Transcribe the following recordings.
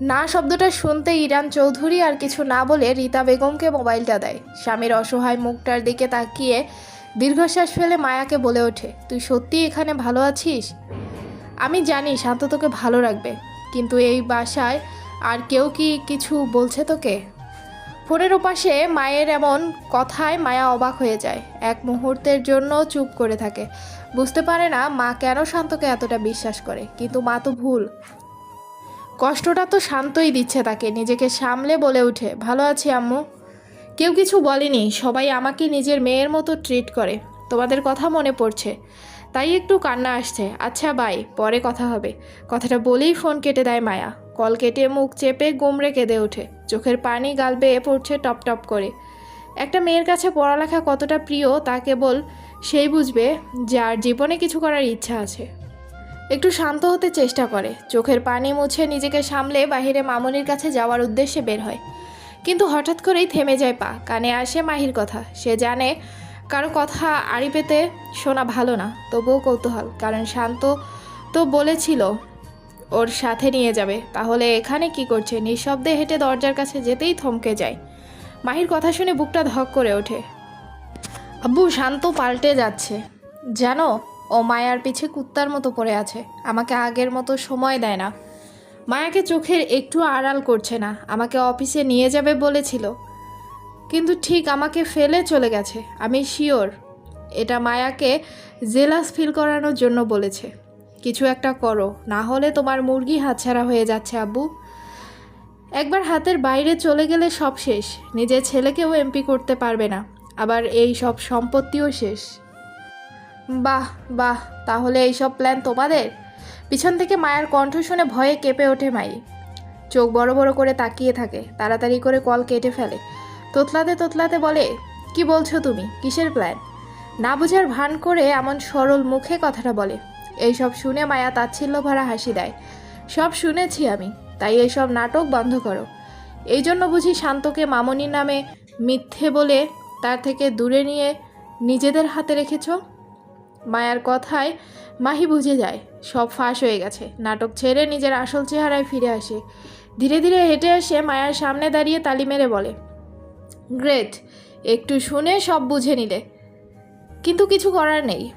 না শব্দটা শুনতে ইরান চৌধুরী আর কিছু না বলে রীতা বেগমকে মোবাইলটা দেয়। স্বামীর অসহায় মুখটার দিকে তাকিয়ে দীর্ঘশ্বাস ফেলে মায়াকে বলে ওঠে, তুই সত্যি এখানে ভালো আছিস? আমি জানি, শান্ত তোকে ভালো রাখবে, কিন্তু এই বাসায় আর কেউ কি কিছু বলছে তোকে? ফোনের ওপাশে মায়ের এমন কথায় মায়া অবাক হয়ে যায়। এক মুহূর্তের জন্য চুপ করে থাকে। বুঝতে পারে না মা কেন শান্তকে এতটা বিশ্বাস করে, কিন্তু মা তো ভুল। কষ্টটা তো শান্তই দিচ্ছে তাকে, নিজেকে সামলে বলে উঠে ভালো আছি আম্মু। কেউ কিছু বলেনি, সবাই আমাকে নিজের মেয়ের মতো ট্রিট করে, তোমাদের কথা মনে পড়ছে, তাই একটু কান্না আসছে আচ্ছা বাই পরে কথা হবে। কথাটা বলেই ফোন কেটে দেয় মায়া, কল কেটে মুখ চেপে গুমড়ে কেঁদে ওঠে, চোখের পানি গাল বেয়ে পড়ছে টপ টপ করে। একটা মেয়ের কাছে পড়ালেখা কতটা প্রিয় তা কেবল সেই বুঝবে, যার জীবনে কিছু করার ইচ্ছা আছে। একটু শান্ত হতে চেষ্টা করে। চোখের পানি মুছে নিজেকে সামলে বাহিরে মামনির কাছে যাওয়ার উদ্দেশ্যে বের হয়। কিন্তু হঠাৎ করেই থেমে যায় পা। কানে আসে মাহির কথা। সে জানে কারও কথা আড়ি পেতে শোনা ভালো না। তবুও কৌতূহল। কারণ শান্ত তো বলেছিল, ওর সাথে নিয়ে যাবে। তাহলে এখানে কি করছে? নিঃশব্দে হেঁটে দরজার কাছে যেতেই থমকে যায়। মাহির কথা শুনে বুকটা ধক করে ওঠে। আব্বু, শান্ত পাল্টে যাচ্ছে। জানো ও মায়ার পিছে কুত্তার মতো পড়ে আছে। আমাকে আগের মতো সময় দেয় না। মায়াকে চোখের একটু আড়াল করছে না। আমাকে অফিসে নিয়ে যাবে বলেছিল। কিন্তু ঠিক আমাকে ফেলে চলে গেছে। আমি শিওর। এটা মায়াকে জেলাস ফিল করানোর জন্য বলেছে। কিছু একটা করো, না হলে তোমার মুরগি হাতছাড়া হয়ে যাচ্ছে, আব্বু। একবার হাতের বাইরে চলে গেলে সব শেষ। নিজের ছেলেকেও এমপি করতে পারবে না। আবার এই সব সম্পত্তিও শেষ। বাহ বাহ, তাহলে এই সব প্ল্যান তোমাদের? পিছন থেকে মায়ের কণ্ঠ শুনে ভয়ে কেঁপে ওঠে মাই। চোখ বড় বড় করে তাকিয়ে থাকে, তাড়াতাড়ি করে কল কেটে ফেলে। তোতলাতে তোতলাতে বলে, কি বলছো তুমি? কিসের প্ল্যান না বোঝার ভান করে এমন সরল মুখে কথাটা বলে। এইসব শুনে মায়া তাচ্ছিল্য ভরা হাসি দেয়। সব শুনেছি আমি, তাই এইসব নাটক বন্ধ করো। এই জন্য বুঝি শান্তকে মামনির নামে মিথ্যে বলে তার থেকে দূরে নিয়ে নিজেদের হাতে রেখেছো? মায়ার কথায় মাহি বুঝে যায়, সব ফাঁস হয়ে গেছে। নাটক ছেড়ে নিজের আসল চেহারায় ফিরে আসে। ধীরে ধীরে হেঁটে এসে মায়ার সামনে দাঁড়িয়ে তালি মেরে বলে, গ্রেট, একটু শুনে সব বুঝে নিলে। কিন্তু কিছু করার নেই।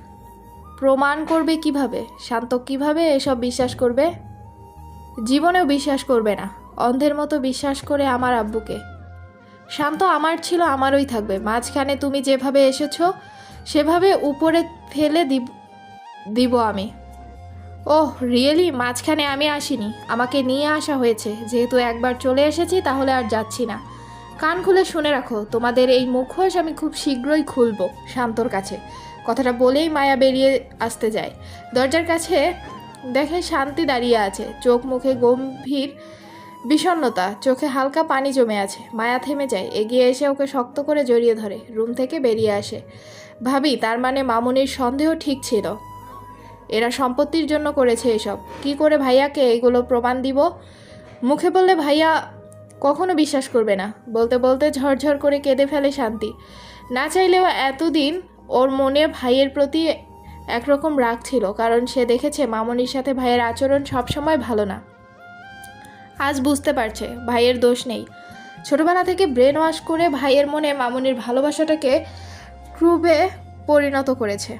প্রমাণ করবে কীভাবে? শান্ত কীভাবে এসব বিশ্বাস করবে? জীবনেও বিশ্বাস করবে না। অন্ধের মতো বিশ্বাস করে আমার আব্বুকে। শান্ত আমার ছিল, আমারই থাকবে। মাঝখানে তুমি যেভাবে এসেছ সেভাবে উপরে ফেলে দিব দিব আমি। Oh, really? মাঝখানে আমি আসিনি। আমাকে নিয়ে আসা হয়েছে। যেহেতু একবার চলে এসেছি, তাহলে আর যাচ্ছি না। কান খুলে শুনে রাখো, তোমাদের এই মুখোশ আমি খুব শীঘ্রই খুলবো শান্তর কাছে। কথাটা বলেই মায়া বেরিয়ে আসতে যায়। দরজার কাছে দেখে শান্তি দাঁড়িয়ে আছে। চোখ মুখে গম্ভীর বিষণ্ণতা, চোখে হালকা পানি জমে আছে। মায়া থেমে যায়, এগিয়ে এসে ওকে শক্ত করে জড়িয়ে ধরে, রুম থেকে বেরিয়ে আসে। ভাবি, তার মানে মামুনির সন্দেহ ঠিক ছিল। এরা সম্পত্তির জন্য করেছে এসব। কি করে ভাইয়াকে এগুলো প্রমাণ দিব? মুখে বললে ভাইয়া কখনো বিশ্বাস করবে না। বলতে বলতে ঝরঝর করে কেঁদে ফেলে শান্তি। না চাইলেও এতদিন ওর মনে ভাইয়ের প্রতি একরকম রাগ ছিল, কারণ সে দেখেছে মামনির সাথে ভাইয়ের আচরণ সবসময় ভালো না। আজ বুঝতে পারছে, ভাইয়ের দোষ নেই। ছোটবেলা থেকে ব্রেন ওয়াশ করে ভাইয়ের মনে মামনির ভালোবাসাটাকে ক্রুবে পরিণত করেছে।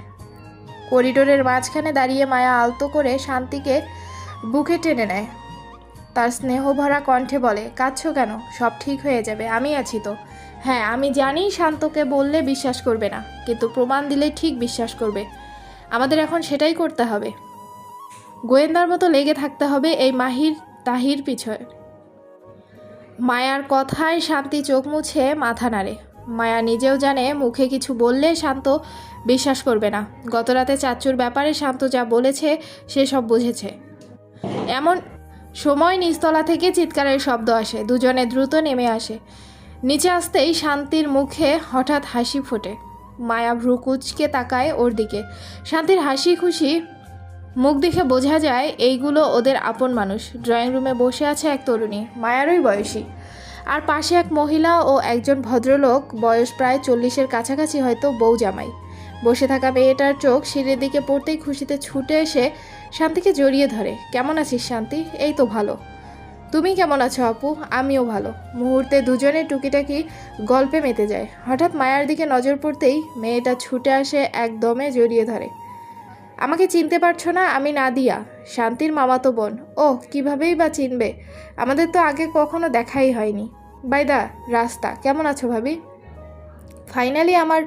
করিডোরের মাঝখানে দাঁড়িয়ে মায়া আলতো করে শান্তিকে বুকে টেনে নেয়। তার স্নেহভরা কণ্ঠে বলে, কাঁদছো কেন? সব ঠিক হয়ে যাবে, আমি আছি তো। হ্যাঁ আমি জানি শান্তকে বললে বিশ্বাস করবে না, কিন্তু প্রমাণ দিলে ঠিক বিশ্বাস করবে। আমাদের এখন সেটাই করতে হবে। গোয়েন্দার মতো লেগে থাকতে হবে এই মাহির তাহির পিছনে মায়ার কথায় শান্তি চোখ মুছে মাথা নাড়ে। মায়া নিজেও জানে মুখে কিছু বললে শান্ত বিশ্বাস করবে না। গতরাতে চাচুর ব্যাপারে শান্ত যা বলেছে, সে সব বুঝেছে। এমন সময় নিচতলা থেকে চিৎকারের শব্দ আসে, দুজনে দ্রুত নেমে আসে। নিচে আসতেই শান্তির মুখে হঠাৎ হাসি ফোটে। মায়া ভ্রু কুচকে তাকায় ওর দিকে। শান্তির হাসি খুশি মুখ দেখে বোঝা যায়, এইগুলো ওদের আপন মানুষ। ড্রয়িং রুমে বসে আছে এক তরুণী। মায়ারই বয়সী। আর পাশে এক মহিলা ও একজন ভদ্রলোক, বয়স প্রায় চল্লিশের কাছাকাছি হয়তো বউ জামাই। বসে থাকা মেয়েটার চোখ সিঁড়ির দিকে পড়তেই খুশিতে ছুটে এসে শান্তিকে জড়িয়ে ধরে। কেমন আছিস শান্তি? এই তো ভালো। তুমি কেমন আছো আপু? আমিও ভালো। মুহূর্তে দুজনে টুকিটাকি গল্পে মেতে যায়। হঠাৎ মায়ার দিকে নজর পড়তেই মেয়েটা ছুটে আসে একদমে জড়িয়ে ধরে। আমাকে চিনতে পারছ না, আমি নাদিয়া, শান্তির মামাতো বোন। ও কিভাবেই বা চিনবে? আমাদের তো আগে কখনো দেখাই হয়নি। বাইদা রাস্তা, কেমন আছো ভাবি? ফাইনালি আমার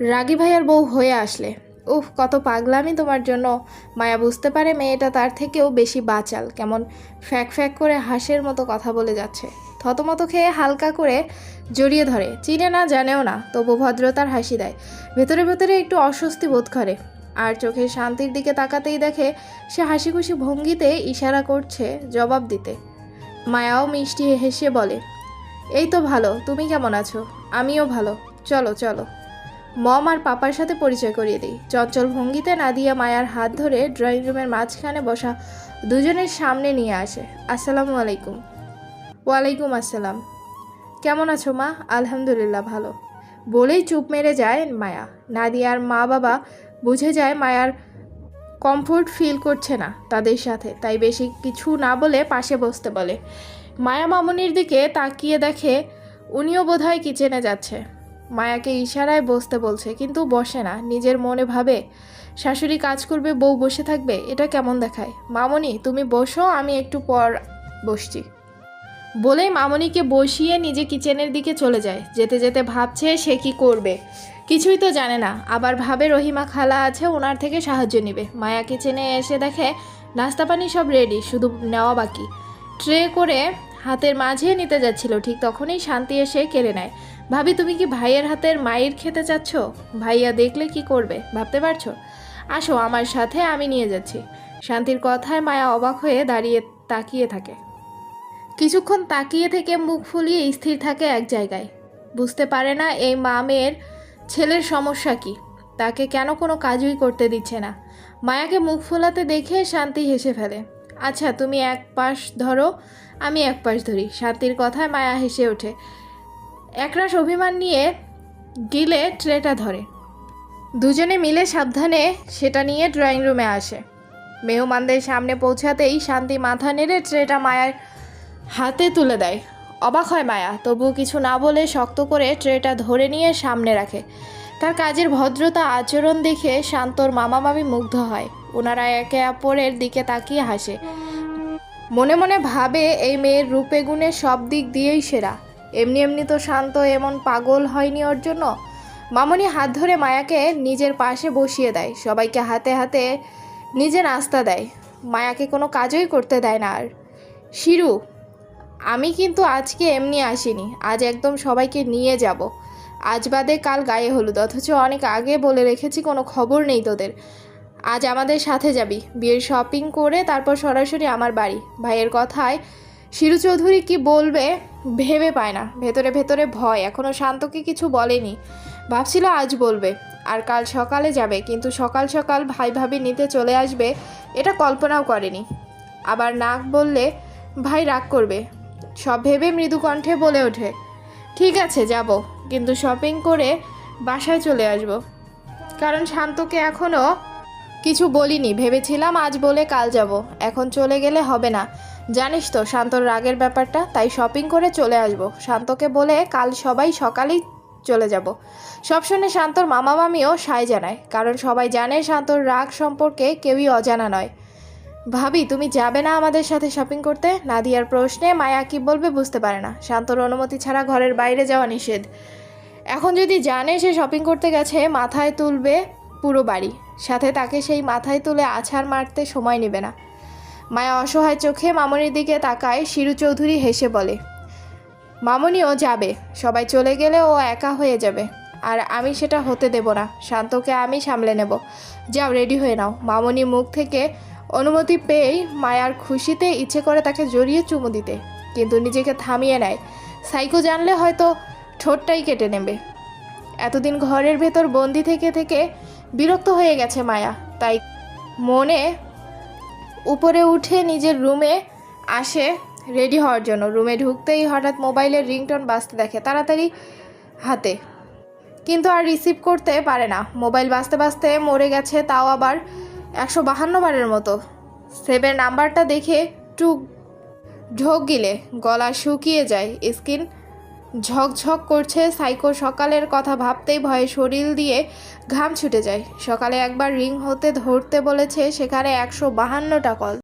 রাগী ভাইয়ার বউ হয়ে আসলে। উফ, কত পাগলামি তোমার জন্য। মায়া বুঝতে পারে মেয়েটা তার থেকেও বেশি বাচাল, কেমন ফ্যাক ফ্যাক করে হাসের মতো কথা বলে যাচ্ছে। থতমত খেয়ে হালকা করে জড়িয়ে ধরে। চিনে না, জানেও না, তবু ভদ্রতার হাসি দেয়। ভেতরে ভেতরে একটু অস্বস্তি বোধ করে। আর চোখে শান্তির দিকে তাকাতেই দেখে সে হাসি খুশি ভঙ্গিতে ইশারা করছে জবাব দিতে। মায়াও মিষ্টি হেসে বলে, এই তো ভালো, তুমি কেমন আছো? আমিও ভালো। চলো চলো। মম আর পাপার সাথে পরিচয় করিয়ে দিই। চঞ্চল ভঙ্গিতে নাদিয়া মায়ার হাত ধরে ড্রয়িং রুমের মাঝখানে বসা দুজনের সামনে নিয়ে আসে। আসসালামু আলাইকুম। ওয়ালাইকুম আসসালাম। কেমন আছো মা? আলহামদুলিল্লাহ, ভালো। বলেই চুপ মেরে যায় মায়া। নাদিয়ার মা বাবা বুঝে যায় মায়ার কমফোর্ট ফিল করছে না তাদের সাথে, তাই বেশি কিছু না বলে পাশে বসতে বলে। মায়া মামুনির দিকে তাকিয়ে দেখে উনিও বোধহয় কিচেনে যাচ্ছে। মায়াকে ইশারায় বসতে বলছে, কিন্তু বসে না, নিজের মনে ভাবে, শাশুড়ি কাজ করবে, বউ বসে থাকবে, এটা কেমন দেখায়? মামনি, তুমি বসো, আমি একটু পর বসছি। বলেই মামনিকে বসিয়ে নিজে কিচেনের দিকে চলে যায়। যেতে যেতে ভাবছে সে কি করবে। কিছুই তো জানে না। আবার ভাবে রহিমা খালা আছে, ওনার থেকে সাহায্য নেবে। মায়া কিচেনে এসে দেখে নাস্তা পানি সব রেডি শুধু নেওয়া বাকি। ট্রে করে হাতের মাঝে নিতে যাচ্ছিল, ঠিক তখনই শান্তি এসে কেড়ে নেয়। ভাবি, তুমি কি ভাইয়ের হাতের মায়ের খেতে চাচ্ছ? ভাইয়া দেখলে কি করবে, ভাবতে পারছ? আসো, আমার সাথে আমি নিয়ে যাচ্ছি। শান্তির কথায় মায়া অবাক হয়ে দাঁড়িয়ে তাকিয়ে থাকে। কিছুক্ষণ তাকিয়ে থেকে মুখ ফুলিয়ে স্থির থাকে এক জায়গায়। বুঝতে পারে না এই মা মেয়ের ছেলের সমস্যা কি? তাকে কেন কোনো কাজই করতে দিচ্ছে না? মায়াকে মুখ ফোলাতে দেখে শান্তি হেসে ফেলে। আচ্ছা তুমি এক পাশ ধরো, আমি এক পাশ ধরি। শান্তির কথায় মায়া হেসে ওঠে। একরাশ অভিমান নিয়ে গিলে ট্রেটা ধরে। দুজনে মিলে সাবধানে সেটা নিয়ে ড্রয়িং রুমে আসে। মেহমানদের সামনে পৌঁছাতেই শান্তি মাথা নেড়ে ট্রেটা মায়ার হাতে তুলে দেয়। অবাক হয় মায়া, তবুও কিছু না বলে শক্ত করে ট্রেটা ধরে নিয়ে সামনে রাখে। তার কাজের ভদ্রতা আচরণ দেখে শান্তর মামা মামি মুগ্ধ হয়। ওনারা একে অপরের দিকে তাকিয়ে হাসে। মনে মনে ভাবে এই মেয়ের রূপে গুণে সব দিক দিয়েই সেরা। এমনি এমনি তো শান্ত এমন পাগল হয়নি ওর জন্য। মামনি হাত ধরে মায়াকে নিজের পাশে বসিয়ে দেয়। সবাইকে হাতে হাতে নিজে নাস্তা দেয়। মায়াকে কোনো কাজই করতে দেয় না আর। শিরু আমি কিন্তু আজকে এমনি আসিনি। আজ একদম সবাইকে নিয়ে যাব। আজ বাদে কাল গায়ে হলুদ, অথচ অনেক আগে বলে রেখেছি কোনো খবর নেই তোদের। আজ আমাদের সাথে যাবি। বিয়ের শপিং করে তারপর সরাসরি আমার বাড়ি। ভাইয়ের কথায় শিরু চৌধুরী কি বলবে ভেবে পায় না। ভেতরে ভেতরে ভয়। এখনও শান্তকে কিছু বলেনি। ভাবছিল আজ বলবে। আর কাল সকালে যাবে, কিন্তু সকাল সকাল ভাই ভাবি নিতে চলে আসবে, এটা কল্পনাও করেনি। আবার নাক বললে, ভাই রাগ করবে। সব ভেবে মৃদু কণ্ঠে বলে ওঠে, ঠিক আছে, যাব, কিন্তু শপিং করে বাসায় চলে আসব। কারণ শান্তকে এখনও কিছু বলিনি, ভেবেছিলাম আজ বলে কাল যাব। এখন চলে গেলে হবে না। জানিস তো, শান্তর রাগের ব্যাপারটা, তাই শপিং করে চলে আসব। শান্তকে বলে কাল সবাই সকালেই চলে যাব। সব শুনে শান্তর মামা মামিও সায় জানায়, কারণ সবাই জানে শান্তর রাগ সম্পর্কে কেউই অজানা নয়। ভাবি, তুমি যাবে না আমাদের সাথে শপিং করতে? নাদিয়ার প্রশ্নে মায়া কি বলবে বুঝতে পারে না। শান্তর অনুমতি ছাড়া ঘরের বাইরে যাওয়া নিষেধ। এখন যদি জানে সে শপিং করতে গেছে, মাথায় তুলবে পুরো বাড়ি। সাথে তাকে সেই মাথায় তুলে আছাড় মারতে সময় নেবে না। মায়া অসহায় চোখে মামনির দিকে তাকায়, শিরু চৌধুরী হেসে বলে, মামনিও যাবে। সবাই চলে গেলে ও একা হয়ে যাবে। আর আমি সেটা হতে দেব না। শান্তকে আমি সামলে নেব। যাও রেডি হয়ে নাও। মামনি মুখ থেকে অনুমতি পেয়েই মায়ার খুশিতে ইচ্ছে করে তাকে জড়িয়ে চুমু দিতে, কিন্তু নিজেকে থামিয়ে নেয়। সাইকো জানলে হয়তো ঠোঁটটাই কেটে নেবে। এতদিন ঘরের ভেতর বন্দি থেকে থেকে বিরক্ত হয়ে গেছে মায়া, তাই মনে উপরে উঠে নিজের রুমে আসে রেডি হওয়ার জন্য। রুমে ঢুকতেই হঠাৎ মোবাইলের রিংটন বাজতে দেখে তাড়াতাড়ি হাতে, কিন্তু আর রিসিভ করতে পারে না। মোবাইল বাজতে বাজতে মরে গেছে, তাও আবার একশো বাহান্ন বারের মতো। সেভের নাম্বারটা দেখে টু ঢোক গিলে, গলা শুকিয়ে যায়, স্কিন ঝকঝক করছে, সাইকো সকালের কথা ভাবতেই ভয়ে শরীর দিয়ে ঘাম ছুটে যায়। সকালে একবার রিং হতে ধরতে বলেছে, সেখানে একশো বাহান্নটা কল।